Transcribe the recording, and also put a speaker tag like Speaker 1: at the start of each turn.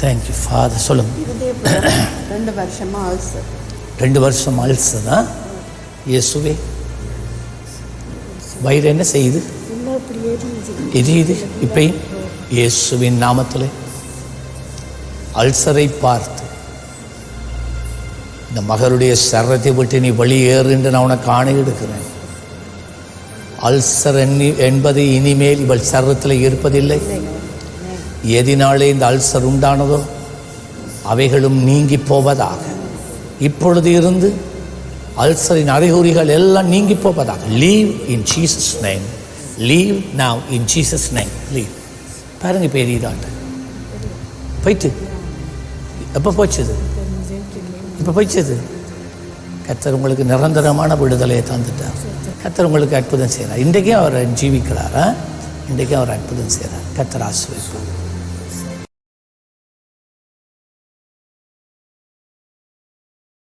Speaker 1: Thank you father சொல்லுங்க.
Speaker 2: ரெண்டு வருஷமா அல்சர்
Speaker 1: ரெண்டு வருஷம் அல்சர் தான். இயேசுவே வயிறு என்ன செய்யுது?
Speaker 2: எரியுது.
Speaker 1: இப்பயும் இயேசுவின் நாமத்தில். அல்சரை பார்த்து இந்த மகளுடைய சரத்தை விட்டு நீ வெளியேறு என்று நான் உனக்கு ஆணை எடுக்கிறேன். அல்சர் என்பது இனிமேல் இவள் சரத்தில் இருப்பதில்லை. எதினாலே இந்த அல்சர் உண்டானதோ? அவைகளும் நீங்கி போவதாக. இப்பொழுது இருந்து அல்சரின் அறிகுறிகள் எல்லாம் நீங்கி போவதாக. Leave in Jesus name leave now in Jesus name leave பாருங்க இப்போ எரியுதாண்டு போயிட்டு. எப்போ போச்சது? இப்போ போயிச்சது. கத்தர் உங்களுக்கு நிரந்தரமான விடுதலையை தந்துட்டார். கத்தர் உங்களுக்கு அற்புதம் செய்கிறார் இன்றைக்கும் அவர் ஜீவிக்கிறாரா? இன்றைக்கும் அவர் அற்புதம் செய்கிறார் கத்தர் ஆசிரியப்பார்